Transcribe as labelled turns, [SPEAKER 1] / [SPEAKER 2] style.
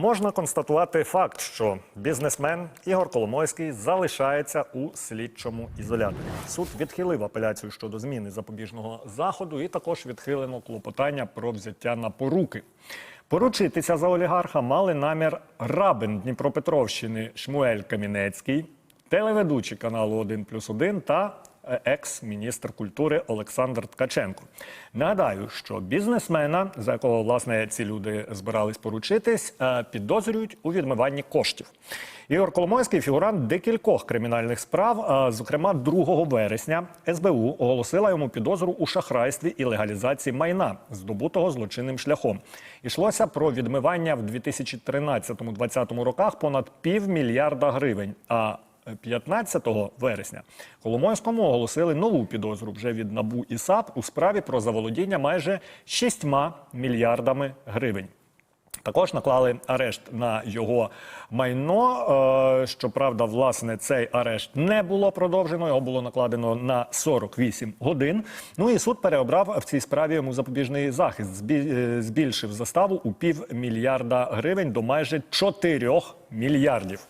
[SPEAKER 1] можна констатувати факт, що бізнесмен Ігор Коломойський залишається у слідчому ізоляторі. Суд відхилив апеляцію щодо зміни запобіжного заходу і також відхилено клопотання про взяття на поруки. Поручитися за олігарха мали намір рабин Дніпропетровщини Шмуель Камінецький, телеведучий каналу 1 плюс 1 та екс-міністр культури Олександр Ткаченко. Нагадаю, що бізнесмена, за якого власне ці люди збирались поручитись, е, підозрюють у відмиванні коштів. Ігор Коломойський фігурант декількох кримінальних справ. е, Зокрема, 2 вересня СБУ оголосила йому підозру у шахрайстві і легалізації майна, здобутого злочинним шляхом. Ішлося про відмивання в 2013-2020 роках понад півмільярда гривень. А 15 вересня Коломойському оголосили нову підозру вже від НАБУ і САП у справі про заволодіння майже 6 мільярдами гривень. Також наклали арешт на його майно. Е, Щоправда, власне, цей арешт не було продовжено. Його було накладено на 48 годин. Ну і суд переобрав в цій справі йому запобіжний захист. Е, Збільшив заставу у півмільярда гривень до майже 4 мільярдів.